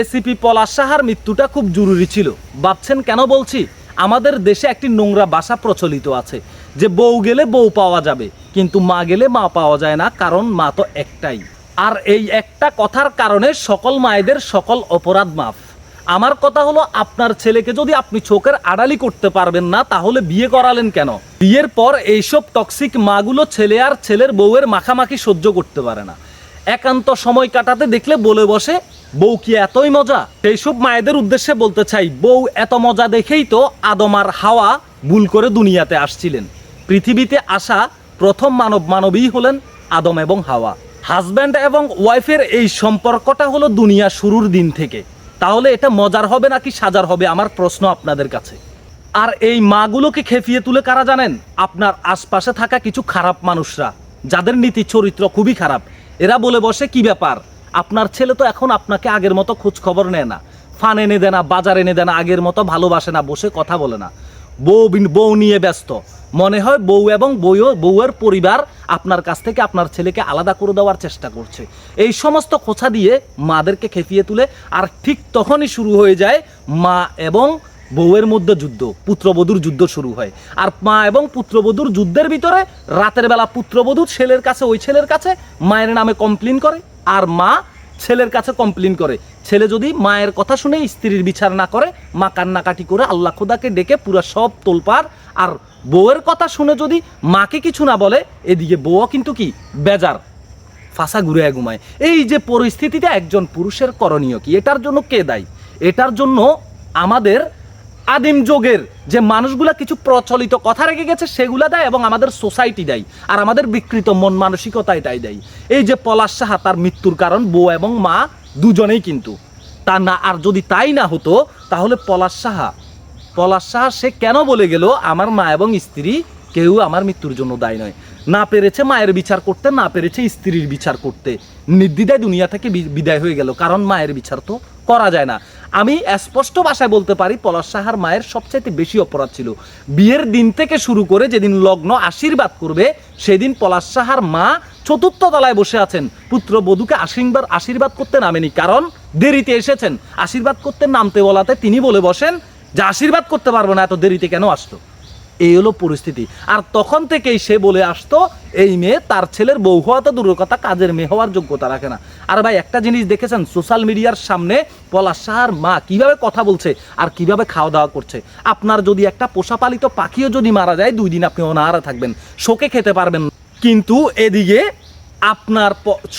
ACP পলাশ সাহার মৃত্যুটা খুব জরুরি ছিল। ভাবছেন কেন বলছি? আমাদের দেশে একটি নোংরা বাসা প্রচলিত আছে। যে বউ গেলে বউ পাওয়া যাবে, কিন্তু মা গেলে মা পাওয়া যায় না, কারণ মা তো একটাই। আর এই একটা কথার কারণে সকল মায়েদের সকল অপরাধ মাফ। আমার কথা হলো, আপনার ছেলেকে যদি আপনি চোখের আড়ালি করতে পারবেন না, তাহলে বিয়ে করালেন কেন? বিয়ের পর এইসব টক্সিক মাগুলো ছেলে আর ছেলের বউয়ের মাখামাখি সহ্য করতে পারে না। একান্ত সময় কাটাতে দেখলে বলে বসে বউ কি এতই মজা? সেইসব মায়েদের উদ্দেশ্যে বলতে চাই, বউ এত মজা দেখেই তো আদম আর হাওয়া ভুল করে দুনিয়াতে আসছিলেন। পৃথিবীতে আসা প্রথম মানব মানবী হলেন আদম এবং হাওয়া। হাজব্যান্ড এবং ওয়াইফের এই সম্পর্কটা হলো দুনিয়া শুরুর দিন থেকে। তাহলে এটা মজার হবে নাকি সাজার হবে আমার প্রশ্ন আপনাদের কাছে? আর এই মাগুলোকে খেপিয়ে তুলে কারা জানেন? আপনার আশপাশে থাকা কিছু খারাপ মানুষরা, যাদের নীতি চরিত্র খুবই খারাপ। এরা বলে বসে, কি ব্যাপার? আপনার ছেলে তো এখন আপনাকে আগের মতো খোঁজ খবর নেয় না। ফান এনে দেয় না, বাজার এনে দেয় না, আগের মতো ভালোবাসে না, বসে কথা বলে না। বউ বউ নিয়ে ব্যস্ত। মনে হয় বউ এবং বউ বউয়ের পরিবার আপনার কাছ থেকে আপনার ছেলেকে আলাদা করে দেওয়ার চেষ্টা করছে। এই সমস্ত খোঁচা দিয়ে মাদেরকে খেপিয়ে তুলে আর ঠিক তখনই শুরু হয়ে যায় মা এবং বউয়ের মধ্যে যুদ্ধ, পুত্রবধূর যুদ্ধ শুরু হয়। আর মা এবং পুত্রবধূর যুদ্ধের ভিতরে রাতের বেলা পুত্রবধূ ছেলের কাছে, ওই ছেলের কাছে মায়ের নামে কমপ্লেন করে। আর মা ছেলের কাছে কমপ্লেন করে। ছেলে যদি মায়ের কথা শুনে স্ত্রীর বিচার না করে, মা কান্নাকাটি করে আল্লাহ খোদাকে ডেকে পুরো সব তোলপার আর বউয়ের কথা শুনে যদি মাকে কিছু না বলে, এদিকে বউও কিন্তু কি? বেজার। ফাঁসা ঘুরে ঘুমায়। এই যে পরিস্থিতিতে একজন পুরুষের করণীয় কি? এটার জন্য কে দায়ী? এটার জন্য আমাদের আদিম যুগের যে মানুষগুলা কিছু প্রচলিত কথা রেখে গেছে, সেগুলা দেয় এবং আমাদের সোসাইটি দেয়। আর আমাদের বিকৃত মন মানসিকতা এটাই দেয়। এই যে পলাশ সাহা, তার মৃত্যুর কারণ বউ এবং মা দুজনেই কিন্তু। তা না, আর যদি তাই না হতো, তাহলে পলাশ সাহা পলাশ সাহা সে কেন বলে গেল, আমার মা এবং স্ত্রী কেউ আমার মৃত্যুর জন্য দায়ী নয়। না পেরেছে মায়ের বিচার করতে, না পেরেছে স্ত্রীর বিচার করতে। নির্দ্বিধায় দুনিয়া থেকে বিদায় হয়ে গেল, কারণ মায়ের বিচার তো করা যায় না। আমি স্পষ্ট ভাষায় বলতে পারি, পলাশ সাহার মায়ের সবচাইতে বেশি অপরাধ ছিল। বিয়ের দিন থেকে শুরু করে যেদিন লগ্ন আশীর্বাদ করবে, সেদিন পলাশ সাহার মা চতুর্থ তলায় বসে আছেন। পুত্র বধূকে আশীর্বাদ আশীর্বাদ করতে নামেনি, কারণ দেরিতে এসেছেন। আশীর্বাদ করতে নামতে বলাতে তিনি বলে বসেন, যে আশীর্বাদ করতে পারব না, এত দেরিতে কেন আসতো এই হলো পরিস্থিতি। আর তখন থেকেই সে বলে আসতো, এই মেয়ে তার ছেলের বউ হওয়া তো দূরের কথা, কাজের মেয়ে হওয়ার যোগ্যতা রাখে না। আর ভাই, একটা জিনিস দেখেছেন, সোশ্যাল মিডিয়ার সামনে পলাশ সাহার মা কীভাবে কথা বলছে আর কীভাবে খাওয়া দাওয়া করছে। আপনার যদি একটা পোষাপালিত পাখিও যদি মারা যায়, দুই দিন আপনি অনাহারা থাকবেন, শোকে খেতে পারবেন কিন্তু এদিকে আপনার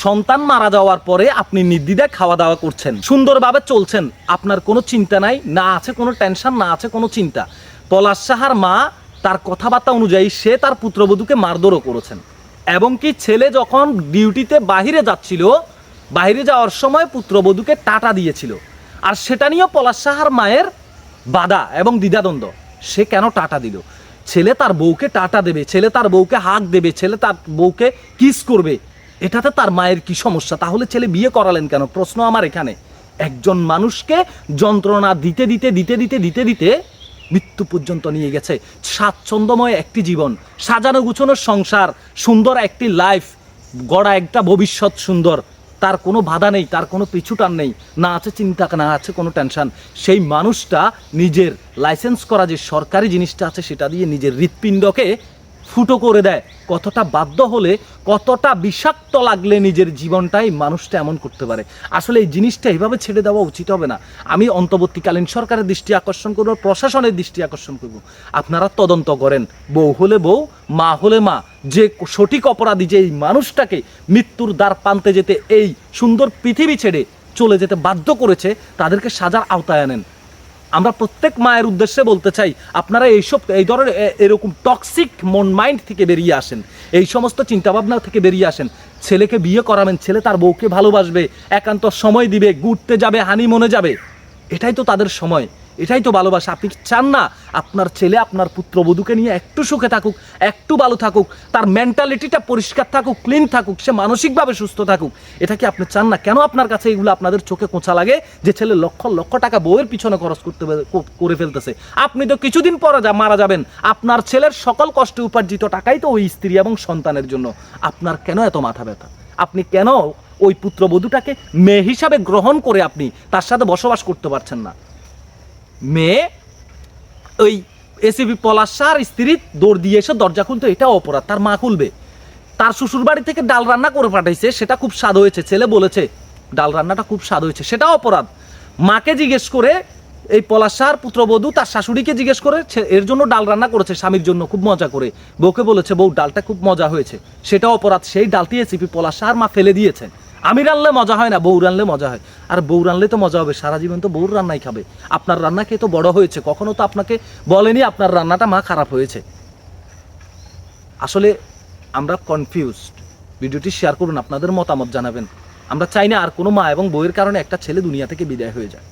সন্তান মারা যাওয়ার পরে আপনি নির্দ্বিধায় খাওয়া দাওয়া করছেন। সুন্দরভাবে চলছেন, আপনার কোনো চিন্তা নাই, না আছে কোনো টেনশন, না আছে কোনো চিন্তা। পলাশ সাহার মা তার কথাবার্তা অনুযায়ী সে তার পুত্রবধূকে মারধরও করেছেন। এবং কি ছেলে যখন ডিউটিতে বাহিরে যাচ্ছিল বাইরে যাওয়ার সময় পুত্রবধূকে টাটা দিয়েছিল। আর সেটা নিয়েও পলাশ সাহার মায়ের বাধা এবং দ্বিধাদ্বন্দ্ব। সে কেন টাটা দিল? ছেলে তার বউকে টাটা দেবে, ছেলে তার বউকে হাক দেবে, ছেলে তার বউকে কিস করবে। এটাতে তার মায়ের কি সমস্যা? তাহলে ছেলে বিয়ে করালেন কেন? প্রশ্ন আমার এখানে। একজন মানুষকে যন্ত্রণা দিতে দিতে দিতে দিতে দিতে দিতে মৃত্যু পর্যন্ত নিয়ে গেছে। স্বাচ্ছন্দ্যময় একটি জীবন, সাজানো গুছানো সংসার, সুন্দর একটি লাইফ গড়া একটা ভবিষ্যৎ সুন্দর। তার কোনো বাধা নেই, তার কোনো পিছুটান নেই, না আছে চিন্তা, না আছে কোনো টেনশান সেই মানুষটা নিজের লাইসেন্স করা যে সরকারি জিনিসটা আছে, সেটা দিয়ে নিজের হৃৎপিণ্ডকে ফুটো করে দেয়। কতটা বাধ্য হলে, কতটা বিষাক্ত লাগলে নিজের জীবনটাই মানুষটা এমন করতে পারে। আসলে এই জিনিসটা এইভাবে ছেড়ে দেওয়া উচিত হবে না। আমি অন্তর্বর্তীকালীন সরকারের দৃষ্টি আকর্ষণ করব, প্রশাসনের দৃষ্টি আকর্ষণ করব। আপনারা তদন্ত করেন। বউ হলে বউ, মা হলে মা। যে সঠিক অপরাধী যে এই মানুষটাকে মৃত্যুর দ্বার পানতে যেতে এই সুন্দর পৃথিবী ছেড়ে চলে যেতে বাধ্য করেছে, তাদেরকে সাজার আওতায় আনেন। আমরা প্রত্যেক মায়ের উদ্দেশ্যে বলতে চাই, আপনারা এইসব, এই ধরনের এরকম টক্সিক মন মাইন্ড থেকে বেরিয়ে আসেন। এই সমস্ত চিন্তাভাবনা থেকে বেরিয়ে আসেন। ছেলেকে বিয়ে করাবেন, ছেলে তার বউকে ভালোবাসবে, একান্ত সময় দিবে, ঘুরতে যাবে হানি মনে যাবে। এটাই তো তাদের সময়। এটাই তো ভালোবাসা। আপনি চান না আপনার ছেলে, আপনার পুত্রবধূকে নিয়ে একটু সুখে থাকুক, একটু ভালো থাকুক, তার মেন্টালিটিটা পরিষ্কার থাকুক ক্লিন থাকুক, সে মানসিকভাবে সুস্থ থাকুক? এটা কি আপনি চান না? কেন আপনার কাছে এগুলো আপনাদের চোখে কোঁচা লাগে যে ছেলে লক্ষ লক্ষ টাকা বউয়ের পিছনে খরচ করতে করে ফেলতেছে? আপনি তো কিছুদিন পরে যা মারা যাবেন। আপনার ছেলের সকল কষ্টে উপার্জিত টাকাই তো ওই স্ত্রী এবং সন্তানের জন্য। আপনার কেন এত মাথা ব্যথা? আপনি কেন ওই পুত্রবধূটাকে মেয়ে হিসাবে গ্রহণ করে আপনি তার সাথে বসবাস করতে পারছেন না? মেয়ে, ওই এসিবি পলাশার স্ত্রী দৌড় দিয়ে এসে দরজা খুলতো, এটা অপরাধ, তার মা খুলবে। তার শ্বশুর বাড়ি থেকে ডাল রান্না করে পাঠাইছে, সেটা খুব স্বাদ হয়েছে, ছেলে বলেছে, ডাল রান্নাটা খুব স্বাদ হয়েছে, সেটা অপরাধ। মাকে জিজ্ঞেস করে, এই পলাশার পুত্রবধূ তার শাশুড়িকে জিজ্ঞেস করে এর জন্য ডাল রান্না করেছে স্বামীর জন্য, খুব মজা করে। বউকে বলেছে, বউ, ডালটা খুব মজা হয়েছে, সেটা অপরাধ, সেই ডালটি এসিপি পলাশার মা ফেলে দিয়েছেন আমি রানলে মজা হয় না, বউ রানলে মজা হয়। আর বউ রানলে তো মজা হবে, সারা জীবন তো বউর রান্নাই খাবে। আপনার রান্না খেয়ে তো বড় হয়েছে, কখনো তো আপনাকে বলেনি আপনার রান্নাটা মা খারাপ হয়েছে। আসলে আমরা কনফিউজ ভিডিওটি শেয়ার করুন, আপনাদের মতামত জানাবেন। আমরা চাই না আর কোনো মা এবং বউয়ের কারণে একটা ছেলে দুনিয়া থেকে বিদায় হয়ে যায়